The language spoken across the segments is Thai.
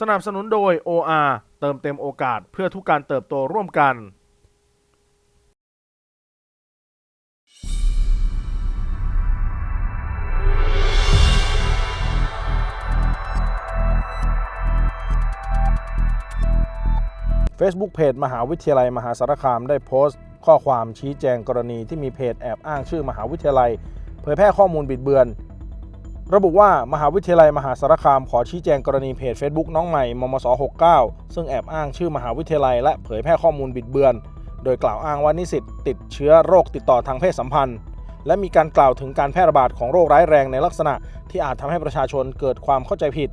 สนับสนุนโดย OR เติมเต็มโอกาสเพื่อทุกการเติบโตร่วมกัน Facebook เพจมหาวิทยาลัยมหาสารคามได้โพสต์ ข้อความชี้แจงกรณีที่มีเพจแอบอ้างชื่อมหาวิทยาลัย เผยแพร่ข้อมูลบิดเบือน ระบุว่ามหาวิทยาลัยมหาสารคามขอชี้แจงกรณีเพจ Facebook น้องใหม่มมศ69 ซึ่งแอบอ้างชื่อมหาวิทยาลัยและเผยแพร่ข้อมูลบิดเบือน โดยกล่าวอ้างว่านิสิตติดเชื้อโรคติดต่อทางเพศสัมพันธ์ และมีการกล่าวถึงการแพร่ระบาดของโรคร้ายแรงในลักษณะที่อาจทำให้ประชาชนเกิดความเข้าใจผิด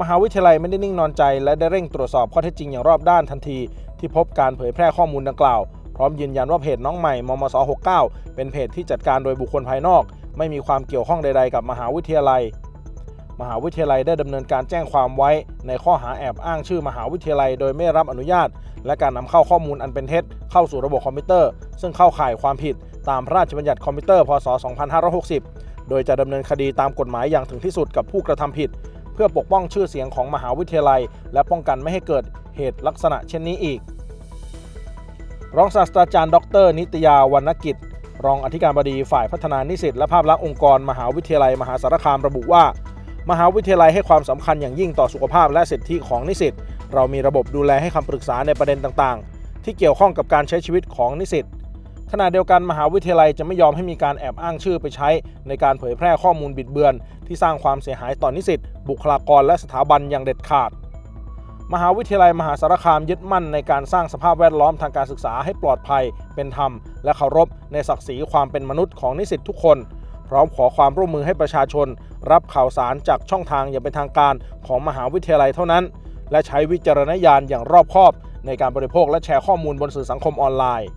มหาวิทยาลัยไม่ได้นิ่งนอนใจ และได้เร่งตรวจสอบข้อเท็จจริงอย่างรอบด้านทันที ที่พบการเผยแพร่ข้อมูลดังกล่าวพร้อมยืนยันว่าเพจน้องใหม่มมศ69 เป็นเพจที่จัดการโดยบุคคลภายนอก ไม่มีความเกี่ยวข้องใด ๆ กับมหาวิทยาลัย มหาวิทยาลัยได้ดำเนินการแจ้งความไว้ ในข้อหาแอบอ้างชื่อมหาวิทยาลัย โดยไม่รับอนุญาต และการนำเข้าข้อมูลอันเป็นเท็จเข้าสู่ระบบคอมพิวเตอร์ ซึ่งเข้าข่ายความผิดตามพระราชบัญญัติคอมพิวเตอร์ พศ 2560 โดยจะดำเนินคดีตามกฎหมายอย่างถึงที่สุดกับผู้กระทำผิด เพื่อปกป้องชื่อเสียงของมหาวิทยาลัย และป้องกันไม่ให้เกิดเหตุลักษณะเช่นนี้อีกรองศาสตราจารย์ ดร นิตยาวรรณกิจ รองอธิการบดีฝ่ายพัฒนานิสิตและภาพลักษณ์องค์กรมหาวิทยาลัยมหาสารคามระบุว่า มหาวิทยาลัยให้ความสำคัญอย่างยิ่งต่อสุขภาพและสิทธิของนิสิต เรามีระบบดูแลให้คำปรึกษาในประเด็นต่างๆ ที่เกี่ยวข้องกับการใช้ชีวิตของนิสิตขณะเดียวกันมหาวิทยาลัยจะไม่ยอมให้มีการแอบอ้างชื่อไปใช้ ในการเผยแพร่ข้อมูลบิดเบือน ที่สร้างความเสียหายต่อนนิสิตบุคลากรและสถาบันอย่างเด็ดขาด มหาวิทยาลัยมหาสารคามยึดมั่นในการสร้างสภาพแวดล้อมทางการศึกษาให้ปลอดภัย เป็นธรรม และเคารพในศักดิ์ศรีความเป็นมนุษย์ของนิสิตทุกคน พร้อมขอความร่วมมือให้ประชาชน รับข่าวสารจากช่องทางอย่างเป็นทางการของมหาวิทยาลัยเท่านั้น และใช้วิจารณญาณอย่างรอบคอบ ในการบริโภคและแชร์ข้อมูลบนสื่อสังคมออนไลน์